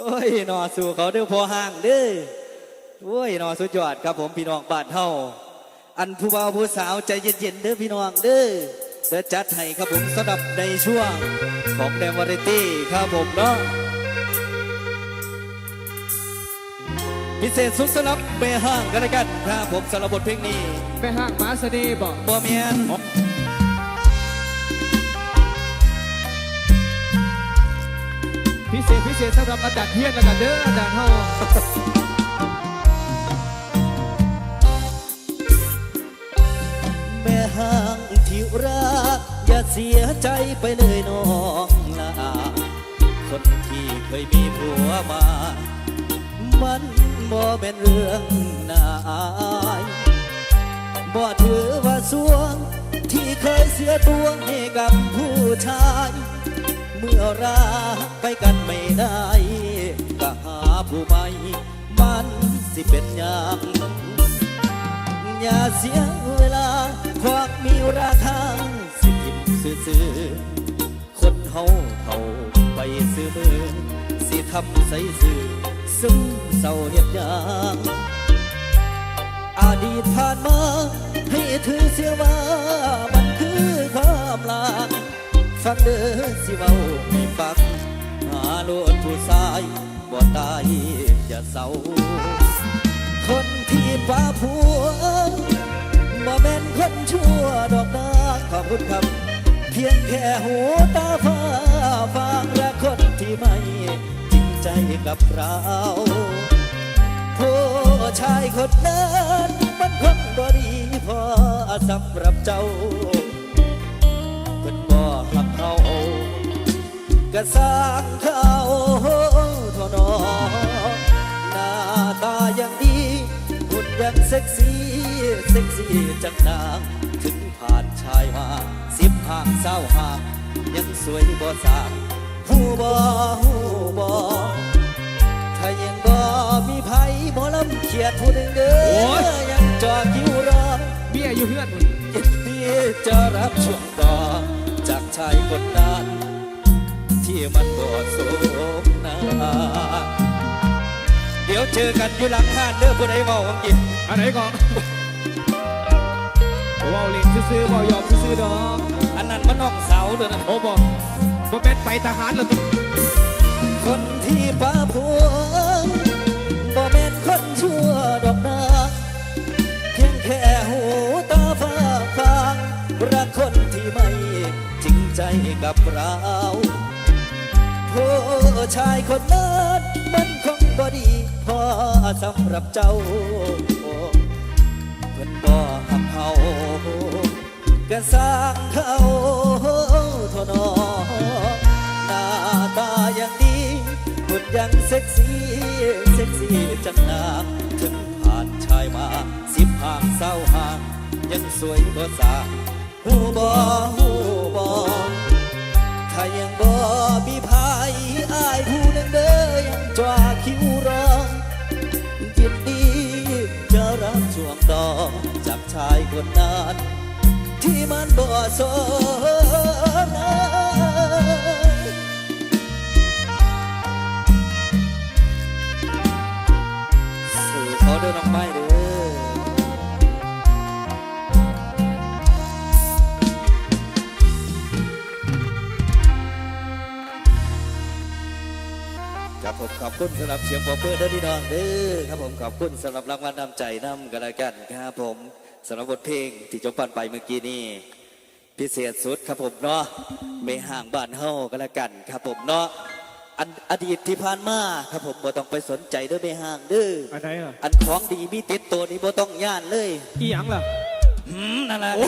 โอ้ยหนอสู่เขาเด้อพอห่างเด้อโอ้ยหนอสุดยอดครับผมพี่น้องบ้านเฮาอันผู้บ่าวผู้สาวใจเย็นๆเด้อพี่น้องเด้อเดี๋ยวจัดให้ครับผมสำหรับในช่วงของแดมวาไรตี้ครับผมเนาะพิเศษสุดสำหรับเบห้างกันแล้วกันครับผมสำหรับบทเพลงนี้ไปห้างหมาเสน่ห์บอกบ่เมียน พิเศษพิเศษสำหรับอาจารย์เทียนแล้วกันเด้ออาจารย์เฮาแม่ห้างที่รักอย่าเสียใจไปเลยน้องลาคนที่เคยมีผัวมา มันบ่เป็นเรื่องน่าอายบ่ถือว่าสวง ที่เคยเสียตัวให้กับผู้ชาย เมื่อรักไป กันไม่ได้ก็หาผู้ใหม่มันสิเป็นอย่างอย่าเสียเวลาความมีราคาสิทิมซื่อๆคนเฮาเขาไปซื้อมือ สิทำใส่ซื่อซึ่งเศร้าเห็ดยางอดีตผ่านมาให้ถือเสียว่ามันคือความลางฟังเด้อสิเว้าให้ฟัง โลดผู้ชายบ่ตายอย่าเศร้า คนที่ป่าผัวบ่แม่นคนชั่วดอกนาขอบคุณครับ เพียงแค่หูตาฟ้าฟังและคนที่ไม่จริงใจกับเราผู้ชายคนนั้นมันคงบ่ดีพอสำหรับเจ้า ก็สร้างเขาเท่านอหน้าตาอยังดีหุ่นยังเซ็กซี่เซ็กซี่จังนางถึงผ่านชายมาสิบห่างเศร้าห่าง ยังสวยบ่สางผู้บ่ผู้บ่ถ้ายังบ่มีไผหมอลำเขียดผู้หนึ่งเด้อยังจอคิวรอเบี้ยอยู่เพื่อนมึงยินดีจะรับช่วงต่อจากชายคนนั้น มันบ่สมนาเดี๋ยวเจอกันอยู่หลังห้านเด้อผู้ใดเมาของกินอันไหนก่อนเว้าเล่นซื่อๆเว้าหยอกซื่อๆดอกอันนั้นมันนอกเสาเด้อนะโอ้บอกบ่เป็นไปทหารแล้วติคนที่ป้าผัวบ่แม่นคนชั่วดอกนาเพียงแค่หูตาฟ้าฟางรักคนที่ไม่จริงใจกับเรา ผู้ชายคนนั้นมันคงบ่ดีพอสำหรับเจ้าเพิ่นบ่หักเขาก็สร้างเขาทนอหน้าตาอยังดีหุ่นยังเซ็กซี่เซ็กซี่จังนางถึงผ่านชายมาสิบห่างเศร้าห่าง ยังสวยบ่สางหูบ่หูบ่ถ้ายังบ่มีภาายผู้หนึงเด้อยังจาคิวรอยินดีจะรับช่วงต่อจากชายคนนั้นที่มันบ่สนสู่เขาเดินออกไม้เด้อ ครับผมขอบคุณสำหรับเสียงปรบมือเด้อพี่น้องเด้อครับผมขอบคุณสำหรับรางวัลนำใจนำกันแล้วกันครับผมสำหรับบทเพลงที่จบปันไปเมื่อกี้นี้พิเศษสุดครับผมเนาะไม่ห่างบ้านเฮากันแล้วกันครับผมเนาะอันอดีตที่ผ่านมาครับผมบ่ต้องไปสนใจเด้อไม่ห่างเด้ออันไหนล่ะอันของดีมีติดตัวนี้บ่ต้องย่านเลยอีหยังล่ะ หืมนั่นแหละโอ้